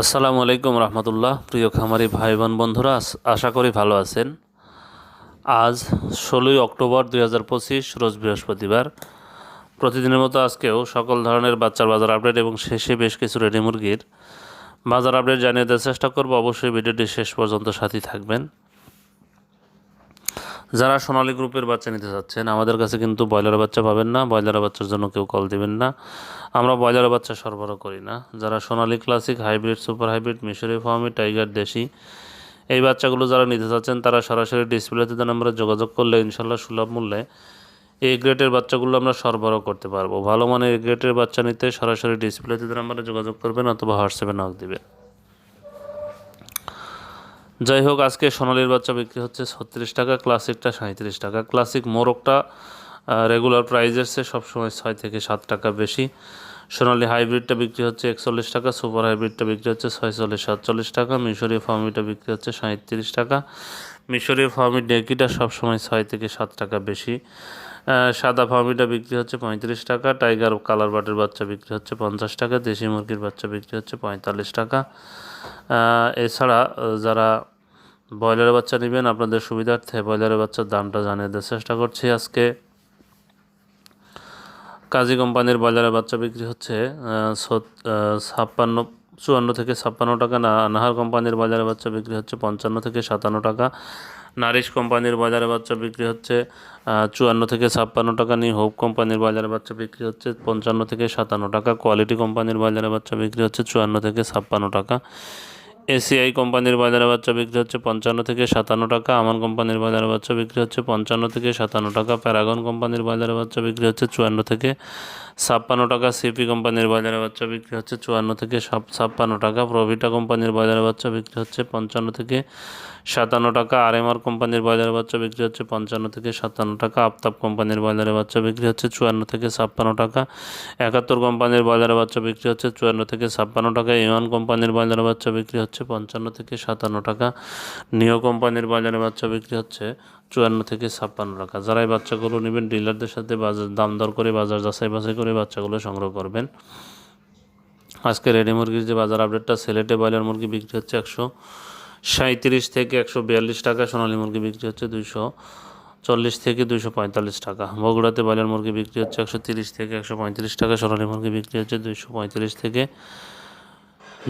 আসসালামু আলাইকুম রহমতুল্লাহ। প্রিয় খামারি ভাই বোন বন্ধুরা আশা করি ভালো আছেন। আজ ষোলোই অক্টোবর দুই হাজার পঁচিশ, রোজ বৃহস্পতিবার। প্রতিদিনের মতো আজকেও সকল ধরনের বাচ্চার বাজার আপডেট এবং শেষে বেশ কিছু রেডি মুরগির বাজার আপডেট জানিয়ে দেওয়ার চেষ্টা করব। অবশ্যই ভিডিওটি শেষ পর্যন্ত সাথী থাকবেন। যারা সোনালী গ্রুপের বাচ্চা নিতে চাচ্ছেন, আমাদের কাছে কিন্তু ব্রয়লার বাচ্চা পাবেন না ব্রয়লার বাচ্চার জন্য কেউ কল দিবেন না। আমরা ব্রয়লার বাচ্চা সরবরাহ করি না। যারা Sonali classic hybrid super hybrid মিশরি ফার্মি টাইগার দেশি, এই বাচ্চাগুলো যারা নিতে চাচ্ছেন, তারা সরাসরি ডিসপ্লেতে দেন আমরা যোগাযোগ করলে ইনশাল্লাহ সুলভ মূল্যে এই গ্রেটের বাচ্চাগুলো আমরা সরবরাহ করতে পারব। ভালো মানের গ্রেটের বাচ্চা নিতে সরাসরি ডিসপ্লেতে দেন আমরা যোগাযোগ করবেন অথবা হোয়াটসঅ্যাপে নক দিবেন। যাই হোক আজকে সোনালির বাচ্চা বিক্রি হচ্ছে ছত্রিশ টাকা, ক্লাসিকটা সাঁত্রিশ টাকা। ক্লাসিক মোরগটা রেগুলার প্রাইজের চেয়ে সবসময় ছয় থেকে সাত টাকা বেশি। সোনালি হাইব্রিডটা বিক্রি হচ্ছে একচল্লিশ টাকা, সুপার হাইব্রিডটা বিক্রি হচ্ছে ছয়চল্লিশ, সাতচল্লিশ টাকা। মিশরীয় ফার্মিটা বিক্রি হচ্ছে সাঁত্রিশ টাকা। মিশরীয় ফার্মির ডেকিটা সবসময় ছয় থেকে সাত টাকা বেশি। সাদা ফার্মিটা বিক্রি হচ্ছে পঁয়ত্রিশ টাকা। টাইগার কালার বাটের বাচ্চা বিক্রি হচ্ছে পঞ্চাশ টাকা। দেশি মুরগির বাচ্চা বিক্রি হচ্ছে পঁয়তাল্লিশ টাকা। এছাড়া যারা ব্রয়লারের বাচ্চা নেবেন আপনাদের সুবিধার্থে ব্রয়লারের বাচ্চার দামটা জানিয়ে দেওয়ার চেষ্টা করছি আজকে। কাজী কোম্পানির ব্রয়লারের বাচ্চা বিক্রি হচ্ছে ছাপ্পান্ন, চুয়ান্ন থেকে ছাপ্পান্ন টাকা। না নাহার কোম্পানির বাজারে বাচ্চা বিক্রি হচ্ছে পঞ্চান্ন থেকে সাতান্ন টাকা। নারিশ কোম্পানির বাজারে বাচ্চা বিক্রি হচ্ছে চুয়ান্ন থেকে ছাপ্পান্ন টাকা। নিয়ে হোপ কোম্পানির বাজারে বাচ্চা বিক্রি হচ্ছে পঞ্চান্ন থেকে সাতান্ন টাকা। কোয়ালিটি কোম্পানির বাজারে বাচ্চা বিক্রি হচ্ছে চুয়ান্ন থেকে ছাপ্পান্ন টাকা। এসিআই কোম্পানির বাজারে বাচ্চা বিক্রি হচ্ছে পঞ্চান্ন থেকে সাতান্ন টাকা, আমান কোম্পানির বাজারে বাচ্চা বিক্রি হচ্ছে পঞ্চান্ন থেকে সাতান্ন টাকা, প্যারাগন কোম্পানির বাজারে বাচ্চা বিক্রি হচ্ছে চুয়ান্ন থেকে ছাপ্পান্ন টাকা সিপি কোম্পানির বাজারে বাচ্চা বিক্রি হচ্ছে চুয়ান্ন থেকে ছাপ্পান্ন টাকা, প্রভিটা কোম্পানির বাজারে বাচ্চা বিক্রি হচ্ছে পঞ্চান্ন থেকে সাতান্ন টাকা আর আরএমআর কোম্পানির বাজারে বাচ্চা বিক্রি হচ্ছে পঞ্চান্ন থেকে সাতান্ন টাকা, আফতাব কোম্পানির বাজারে বাচ্চা বিক্রি হচ্ছে চুয়ান্ন থেকে ছাপ্পান্ন টাকা, একাত্তর কোম্পানির বাজারে বাচ্চা বিক্রি হচ্ছে চুয়ান্ন থেকে ছাপ্পান্ন টাকা ইমান কোম্পানির বাজারে বাচ্চা বিক্রি হচ্ছে পঞ্চান্ন থেকে সাতান্ন টাকা, নিও কোম্পানির বাজারে বাচ্চা বিক্রি হচ্ছে চুয়ান্ন থেকে ছাপ্পান্ন টাকা। যারা এই বাচ্চাগুলো নেবেন, ডিলারদের সাথে বাজার, দাম দর করে বাজার যাচাই বাছাই করে বাচ্চাগুলো সংগ্রহ করবেন। আজকে রেডি মুরগির যে বাজার আপডেটটা, সিলেটে ব্রয়লার মুরগি বিক্রি হচ্ছে একশো সাঁত্রিশ থেকে একশো বিয়াল্লিশ টাকা, সোনালী মুরগি বিক্রি হচ্ছে দুইশো চল্লিশ থেকে দুইশো পঁয়তাল্লিশ টাকা। বগুড়াতে ব্রয়লার মুরগি বিক্রি হচ্ছে একশো তিরিশ থেকে একশো পঁয়ত্রিশ টাকা, সোনালী মুরগি বিক্রি হচ্ছে দুইশো পঁয়ত্রিশ থেকে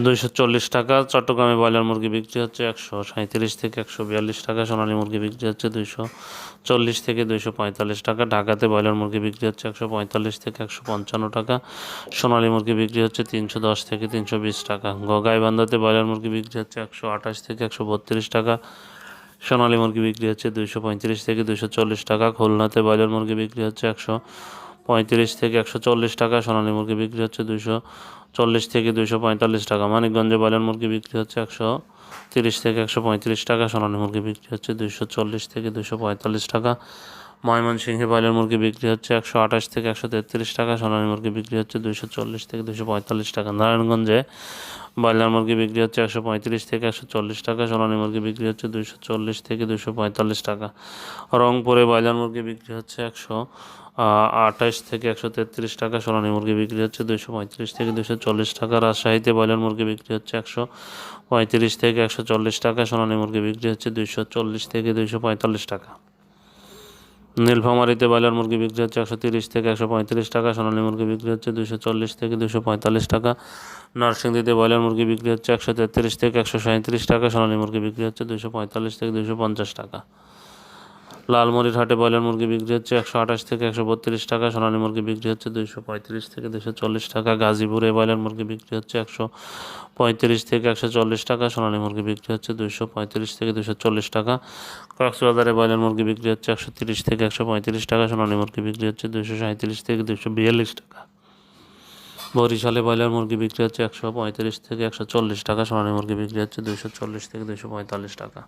দুইশো চল্লিশ টাকা, চট্টগ্রামে ব্রয়লার মুরগি বিক্রি হচ্ছে একশো সাঁত্রিশ থেকে একশো বিয়াল্লিশ টাকা, সোনালী মুরগি বিক্রি হচ্ছে দুইশো চল্লিশ থেকে দুইশো পঁয়তাল্লিশ টাকা, ঢাকাতে ব্রয়লার মুরগি বিক্রি হচ্ছে একশো পঁয়তাল্লিশ থেকে একশো পঞ্চান্ন টাকা, সোনালী মুরগি বিক্রি হচ্ছে তিনশো দশ থেকে তিনশো বিশ টাকা গাইবান্ধাতে ব্রয়লার মুরগি বিক্রি হচ্ছে একশো আঠাশ থেকে একশো বত্রিশ টাকা, সোনালী মুরগি বিক্রি হচ্ছে দুইশো পঁয়ত্রিশ থেকে দুইশো চল্লিশ টাকা, খুলনাতে ব্রয়লার মুরগি বিক্রি হচ্ছে একশো পঁয়ত্রিশ থেকে একশো চল্লিশ টাকা, সোনালী মুরগি বিক্রি হচ্ছে দুইশো চল্লিশ থেকে দুইশো পঁয়তাল্লিশ টাকা। মানিকগঞ্জে বয়লার মুরগি বিক্রি হচ্ছে একশো তিরিশ থেকে একশো পঁয়ত্রিশ টাকা। সোনালী মুরগি বিক্রি হচ্ছে দুইশো চল্লিশ থেকে দুশো পঁয়তাল্লিশ টাকা। ময়মনসিংহে ব্রয়লার মুরগি বিক্রি হচ্ছে একশো আঠাশ থেকে একশো তেত্রিশ টাকা, সোনালী মুরগি বিক্রি হচ্ছে দুইশো চল্লিশ থেকে দুশো পঁয়তাল্লিশ টাকা। নারায়ণগঞ্জে ব্রয়লার মুরগি বিক্রি হচ্ছে একশো পঁয়ত্রিশ থেকে একশো চল্লিশ টাকা, সোনালী মুরগি বিক্রি হচ্ছে দুইশো চল্লিশ থেকে দুশো পঁয়তাল্লিশ টাকা। রংপুরে ব্রয়লার মুরগি বিক্রি হচ্ছে একশো আঠাশ থেকে একশো তেত্রিশ টাকা, সোনালী মুরগি বিক্রি হচ্ছে দুইশো পঁয়ত্রিশ থেকে দুশো চল্লিশ টাকা। রাজশাহীতে ব্রয়লার মুরগি বিক্রি হচ্ছে একশো পঁয়ত্রিশ থেকে একশো চল্লিশ টাকা, সোনালী মুরগি বিক্রি হচ্ছে দুইশো চল্লিশ থেকে দুইশো পঁয়তাল্লিশ টাকা। নীলফামারিতে ব্রয়লার মুরগি বিক্রি হচ্ছে একশো তিরিশ থেকে একশো পঁয়ত্রিশ টাকা, সোনালী মুরগি বিক্রি হচ্ছে দুশো চল্লিশ থেকে দুশো পঁয়তাল্লিশ টাকা, নরসিংদীতে ব্রয়লার মুরগি বিক্রি হচ্ছে একশো তেত্রিশ থেকে একশো সাঁত্রিশ টাকা, সোনালী মুরগি বিক্রি হচ্ছে দুশো পঁয়তাল্লিশ থেকে দুশো পঞ্চাশ টাকা। লালমরির হাটে ব্রয়লার মুরগি বিক্রি হচ্ছে একশো আঠাশ থেকে একশো বত্রিশ টাকা, সোনালী মুরগি বিক্রি হচ্ছে দুইশো পঁয়ত্রিশ থেকে দুশো চল্লিশ টাকা, গাজীপুরে ব্রয়লার মুরগি বিক্রি হচ্ছে একশো পঁয়ত্রিশ থেকে একশো চল্লিশ টাকা, সোনালী মুরগি বিক্রি হচ্ছে দুইশো পঁয়ত্রিশ থেকে দুশো চল্লিশ টাকা। কক্সবাজারে ব্রয়লার মুরগি বিক্রি হচ্ছে একশো তিরিশ থেকে একশো পঁয়ত্রিশ টাকা, সোনালী মুরগি বিক্রি হচ্ছে দুশো সাঁত্রিশ থেকে দুশো বিয়াল্লিশ টাকা। বরিশালে ব্রয়লার মুরগি বিক্রি হচ্ছে একশো পঁয়ত্রিশ থেকে একশো চল্লিশ টাকা, সোনালী মুরগি বিক্রি হচ্ছে দুশো চল্লিশ থেকে দুশো পঁয়তাল্লিশ টাকা।